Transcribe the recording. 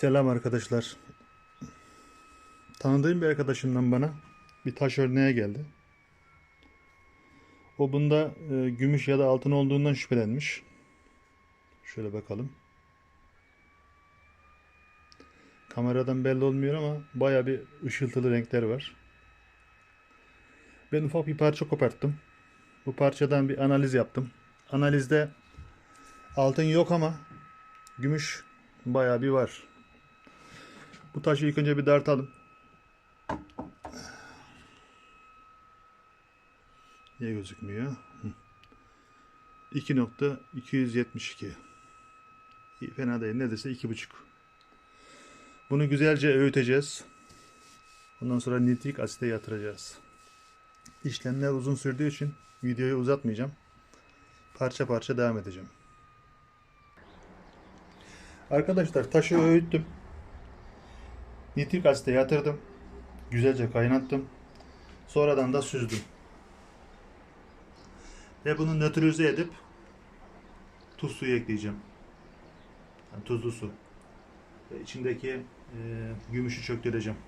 Selam arkadaşlar. Tanıdığım bir arkadaşımdan bana bir taş örneğe geldi. O bunda e, gümüş ya da altın olduğundan şüphelenmiş. Şöyle bakalım. Kameradan belli olmuyor ama baya bir ışıltılı renkler var. Ben ufak bir parça koparttım. Bu parçadan bir analiz yaptım. Analizde altın yok ama gümüş bayağı bir var. Bu taşı ilk önce bir dartalım. Niye gözükmüyor? Hı. 2.272 İyi, Fena değil. Neredeyse 2.5 Bunu güzelce öğüteceğiz. Ondan sonra nitrik asite yatıracağız. İşlemler uzun sürdüğü için videoyu uzatmayacağım. Parça parça devam edeceğim. Arkadaşlar taşı öğüttüm. Nitrik asite yatırdım. Güzelce kaynattım. Sonradan da süzdüm. Ve bunu nötralize edip tuz suyu ekleyeceğim. Yani tuzlu su. Ve içindeki e, gümüşü çöktüreceğim.